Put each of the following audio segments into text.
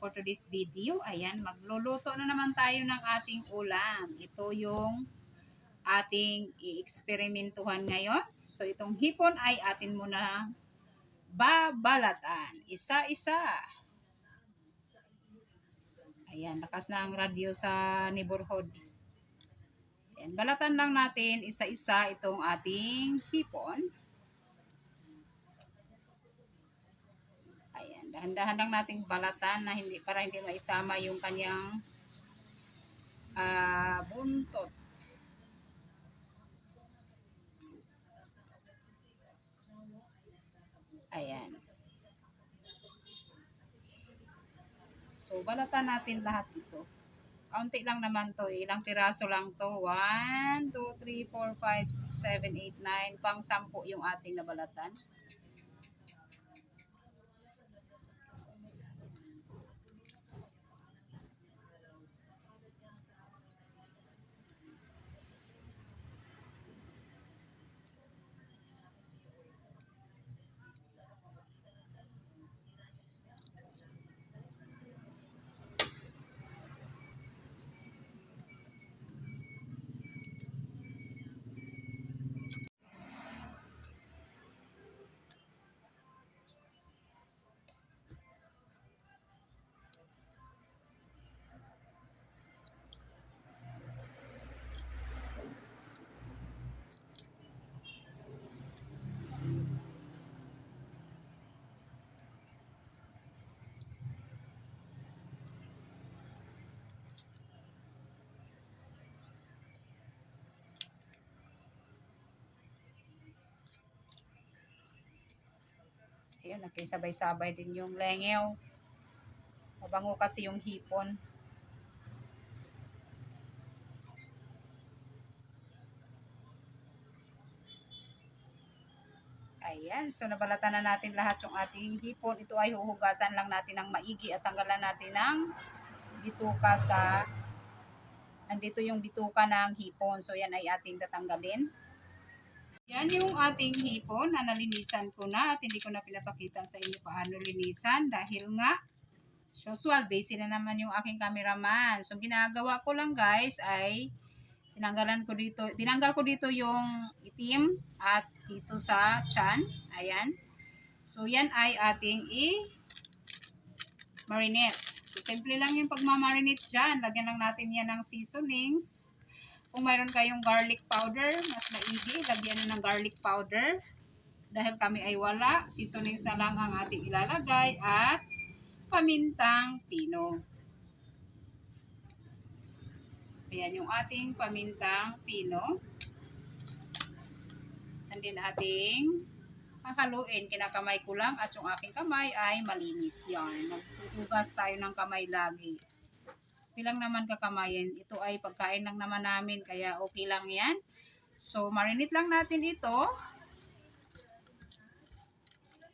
for today's video, ayan, magluluto na naman tayo ng ating ulam. Ito yung ating i-eksperimentuhan ngayon. So itong hipon ay atin muna babalatan. Isa-isa. Ayan, lakas na ang radyo sa neighborhood. Ayan, balatan lang natin isa-isa itong ating hipon. Dahan-dahan lang nating balatan na hindi para hindi maisama yung kanyang ah, buntot. Ayan. So, balatan natin lahat ito. Kaunti lang naman to. eh. Ilang piraso lang to. 1, 2, 3, 4, 5, 6, 7, 8, 9. Pang 10 yung ating nabalatan. Ayun, nagkisabay-sabay din yung lengew. Mabango kasi yung hipon. Ayan, so nabalatan na natin lahat yung ating hipon. Ito ay huhugasan lang natin ng maigi at tanggalan natin ng bituka sa nandito yung bituka ng hipon. So yan ay ating tatanggalin. Yan yung ating hipon na nalinisan ko na at hindi ko na pinapakita sa inyo paano linisan dahil nga usual busy na naman yung aking cameraman. So ginagawa ko lang guys ay tinanggalan ko dito, tinanggal ko dito yung itim at dito sa chan. Ayan. So yan ay ating i marinate. So simple lang yung pagmamarinate dyan. Lagyan lang natin yan ng seasonings. Kung mayroon kayong garlic powder, mas maigi, lagyan na ng garlic powder. Dahil kami ay wala, seasonings na lang ang ating ilalagay at pamintang pino. Ayan yung ating pamintang pino. And then ating hahaluin. Kinakamay ko lang at yung aking kamay ay malinis yan. Maghuhugas tayo ng kamay lagi okay lang naman kakamayin. Ito ay pagkain lang naman namin, kaya okay lang yan. So, marinate lang natin ito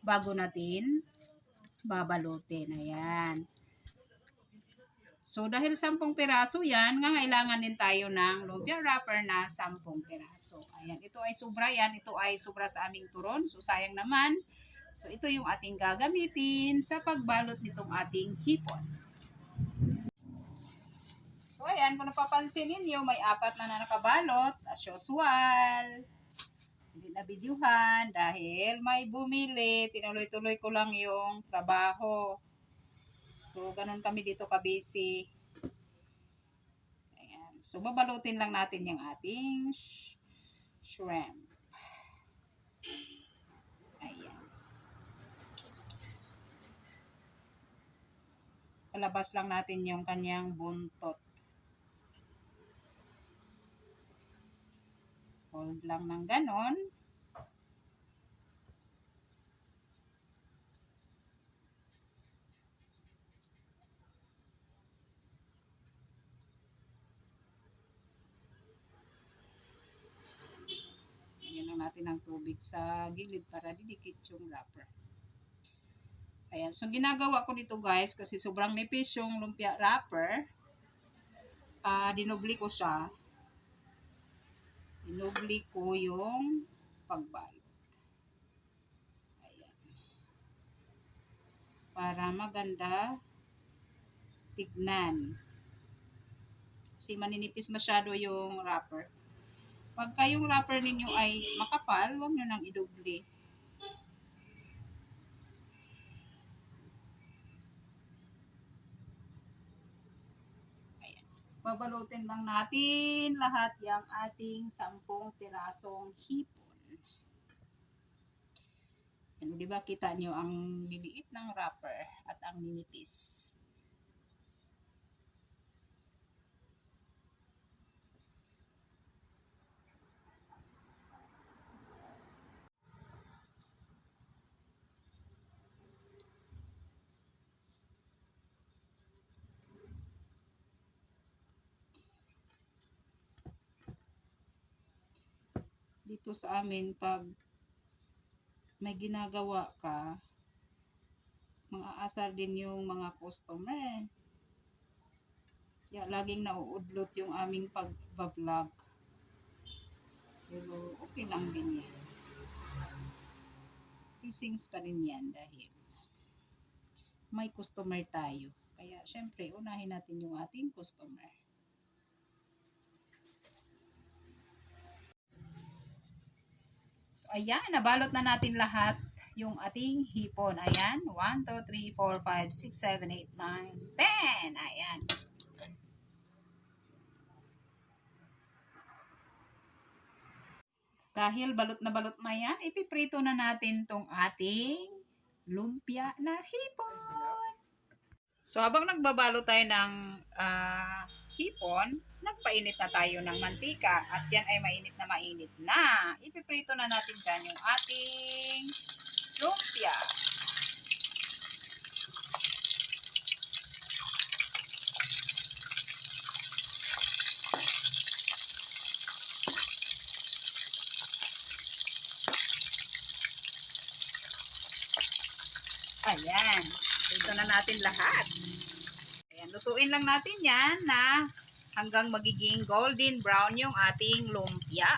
bago natin babalutin. Ayan. So, dahil 10 piraso yan, ngangailangan din tayo ng lumpia wrapper na 10 piraso. Ayan. Ito ay sobra yan. Ito ay sobra sa aming turon. So, sayang naman. So, ito yung ating gagamitin sa pagbalot nitong ating hipon. So, ayan, kung napapansin ninyo, may apat na na nakabalot, as usual. Hindi na bidyuhan dahil may bumili. Tinuloy-tuloy ko lang yung trabaho. So, ganun kami dito ka-busy. Ayan. So, babalutin lang natin yung ating sh- shrimp. Palabas lang natin yung kanyang buntot. Hold lang ng ganon. Natin ng tubig sa gilid para didikit yung wrapper. Ayan. So, ginagawa ko dito guys, kasi sobrang nipis yung lumpia wrapper. Ah, dinubli ko siya. Dinubli ko yung pagbalot. Ayan. Para maganda tignan. Kasi maninipis masyado yung wrapper. Pagka yung wrapper ninyo ay makapal, huwag nyo nang idoble. Babalutin lang natin lahat yung ating sampung pirasong hipon. Ano, di ba kita nyo ang liliit ng wrapper at ang ninipis. Dito sa amin, pag may ginagawa ka, mga asar din yung mga customer. Kaya laging nauudlot yung aming pagbablog. Pero okay lang din yan. Teasings pa rin yan dahil may customer tayo. Kaya syempre, unahin natin yung ating customer. Ayan, nabalot na natin lahat yung ating hipon. Ayan, 1, 2, 3, 4, 5, 6, 7, 8, 9, 10. Ayan. Dahil balot na balot na yan, ipiprito na natin tong ating lumpia na hipon. So, habang nagbabalo tayo ng ah, hipon, nagpainit na tayo ng mantika at yan ay mainit na mainit na. Ipiprito na natin dyan yung ating lumpia. Ayan. Ito na natin lahat. Ayan, lutuin lang natin yan na hanggang magiging golden brown yung ating lumpia.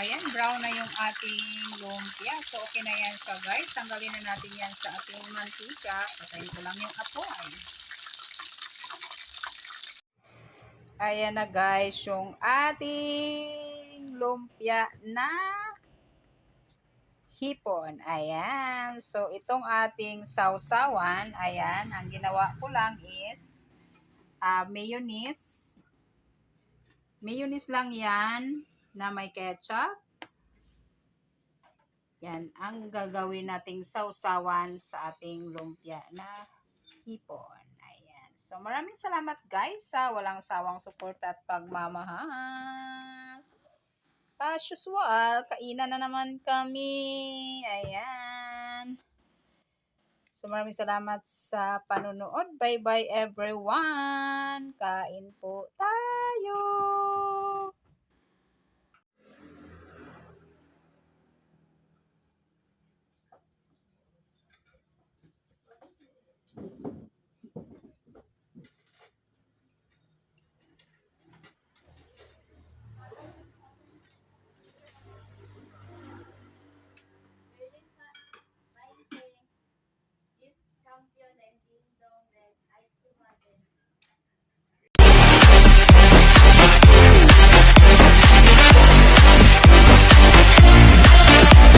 Ayan, brown na yung ating lumpia. So, okay na yan siya guys. Tanggalin na natin yan sa ating mantika. Patayin ko lang yung apoy. Ayan na guys, yung ating lumpia na hipon. Ayan. So, itong ating sausawan, ayan, ang ginawa ko lang is ah, mayonnaise. Mayonnaise lang yan na may ketchup. Yan, ang gagawin nating sausawan sa ating lumpia na hipon. Ayan. So, maraming salamat guys sa walang sawang suporta at pagmamahal. As usual, kainan na naman kami. Ayan. So, maraming salamat sa panonood. Bye-bye everyone. Kain po tayo.